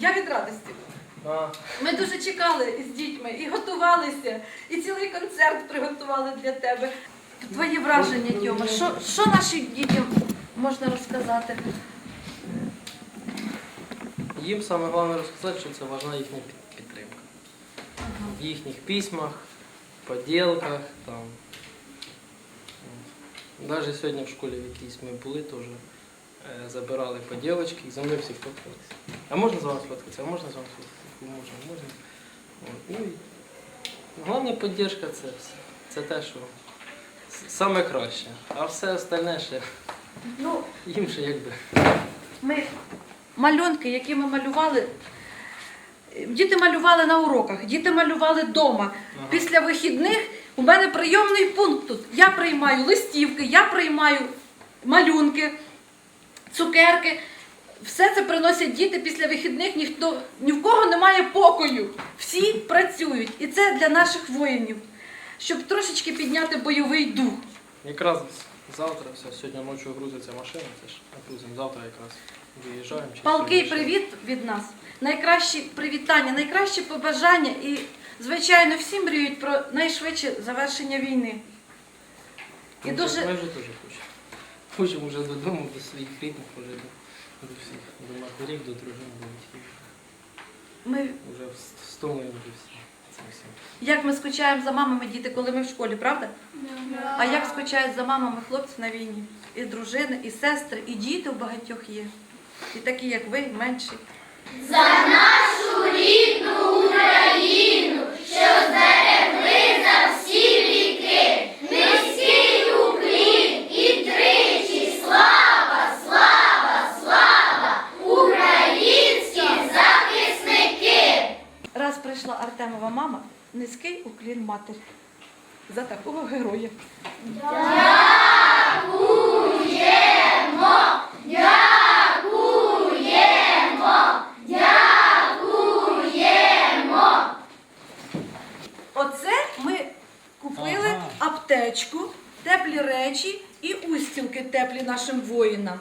Я від радості. Ми дуже чекали з дітьми і готувалися, і цілий концерт приготували для тебе. Твої враження, Тьома, що, що нашим дітям можна розказати? їм саме головне розказати, що це важна їхня під- підтримка. В їхніх письмах, поділках, там. Навіть сьогодні в школі в якійсь ми були, теж забирали поділочки і за мною всі фоткалися. А можна з вами сфоткатися? А можна з вами сфоткатися? Можна, можна. От. Ну, і головна підтримка це, все. це те, що саме краще. А все остальне ще Ну, їм ще якби. ми малюнки, які ми малювали. Діти малювали на уроках, діти малювали вдома. Ага. Після вихідних у мене прийомний пункт тут. Я приймаю листівки, я приймаю малюнки, цукерки. Все це приносять діти після вихідних, ніхто ні в кого немає покою. Всі працюють. І це для наших воїнів, щоб трошечки підняти бойовий дух. Якраз завтра все, сьогодні ночі грузиться машина, це ж грузимо, завтра якраз виїжджаємо. Палкий привіт від нас. Найкращі привітання, найкращі побажання і, звичайно, всі мріють про найшвидше завершення війни. І дуже Ми вже хочемо. Хочемо вже додому, до своїх рідних, вже до, до всіх, до матерів, до дружин, до батьків. ми, Вже вс- вже всі. Всім. як ми скучаємо за мамами діти, коли ми в школі, правда? А як скучають за мамами хлопці на війні? І дружини, і сестри, і діти у багатьох є. І такі, як ви, менші. Раз прийшла Артемова мама, низький уклін матері. За такого героя. Оце ми купили аптечку, теплі речі і устілки теплі нашим воїнам.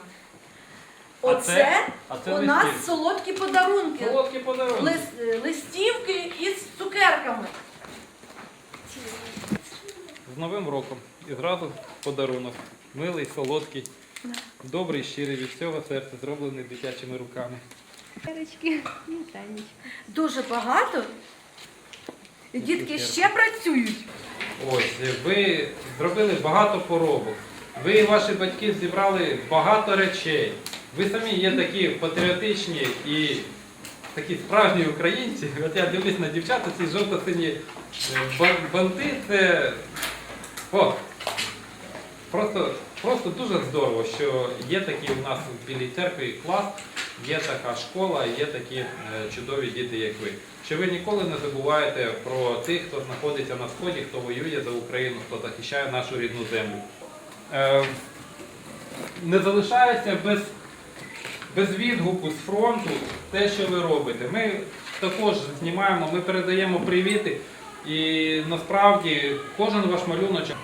А Оце це- а це у нас листівки. солодкі подарунки. Солодкі подарунки. Лис- листівки із цукерками. З Новим роком. І зразу подарунок. Милий, солодкий, добрий, щирий від всього серця, зроблений дитячими руками. Танечка. Дуже багато. І дітки цукерки. ще працюють. Ось, ви зробили багато поробок. Ви і ваші батьки зібрали багато речей. Ви самі є такі патріотичні і такі справжні українці. От я дивлюсь на дівчата, ці жовто-сині е, банти, це о, просто, просто дуже здорово, що є такий у нас в Білій церкві клас, є така школа, є такі е, чудові діти, як ви. Що ви ніколи не забуваєте про тих, хто знаходиться на сході, хто воює за Україну, хто захищає нашу рідну землю. Е, не залишається без, без відгуку з фронту те, що ви робите. Ми також знімаємо, ми передаємо привіти, і насправді кожен ваш малюночок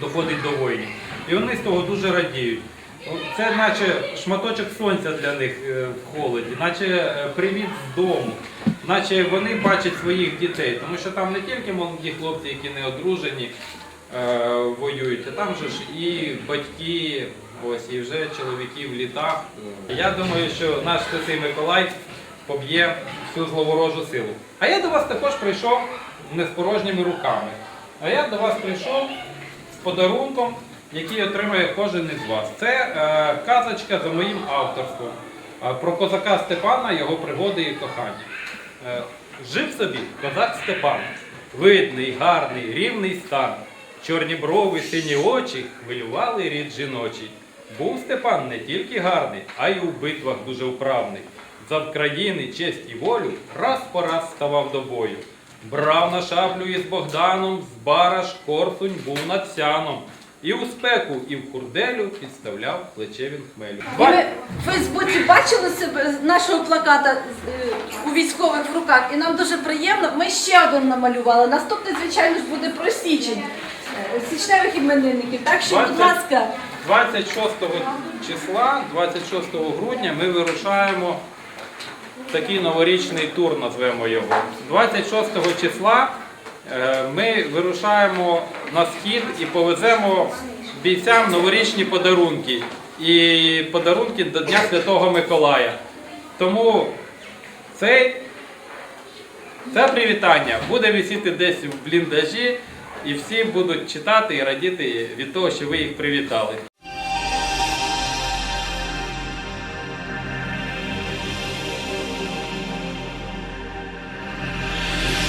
доходить до воїнів. І вони з того дуже радіють. Це наче шматочок сонця для них е, в холоді, наче е, привіт з дому, наче вони бачать своїх дітей, тому що там не тільки молоді хлопці, які не одружені, воюють, а там же ж і батьки, ось, і вже чоловіки в літах. Я думаю, що наш Святий Миколай поб'є всю зловорожу силу. А я до вас також прийшов не з порожніми руками. А я до вас прийшов з подарунком, який отримає кожен із вас. Це е, казочка за моїм авторством е, про козака Степана, його пригоди і кохання. Е, жив собі козак Степан, видний, гарний, рівний стан. Чорні брови, сині очі хвилювали рід жіночий. Був Степан не тільки гарний, а й у битвах дуже вправний. За країни, честь і волю раз по раз ставав до бою. Брав на шаблю із Богданом, з бараш корсунь був над сяном. І у спеку, і в курделю підставляв плече він хмелю. І ми в Фейсбуці бачили себе нашого плаката е, у військових в руках, і нам дуже приємно. Ми ще один намалювали. Наступний, звичайно ж, буде про січень. е, Січневих іменинників. Так що, будь 20. ласка, 26 числа, 26 грудня ми вирушаємо в такий новорічний тур, назвемо його. 26 числа ми вирушаємо на схід і повеземо бійцям новорічні подарунки. І подарунки до Дня Святого Миколая. Тому цей, це привітання буде висіти десь в бліндажі, і всі будуть читати і радіти від того, що ви їх привітали.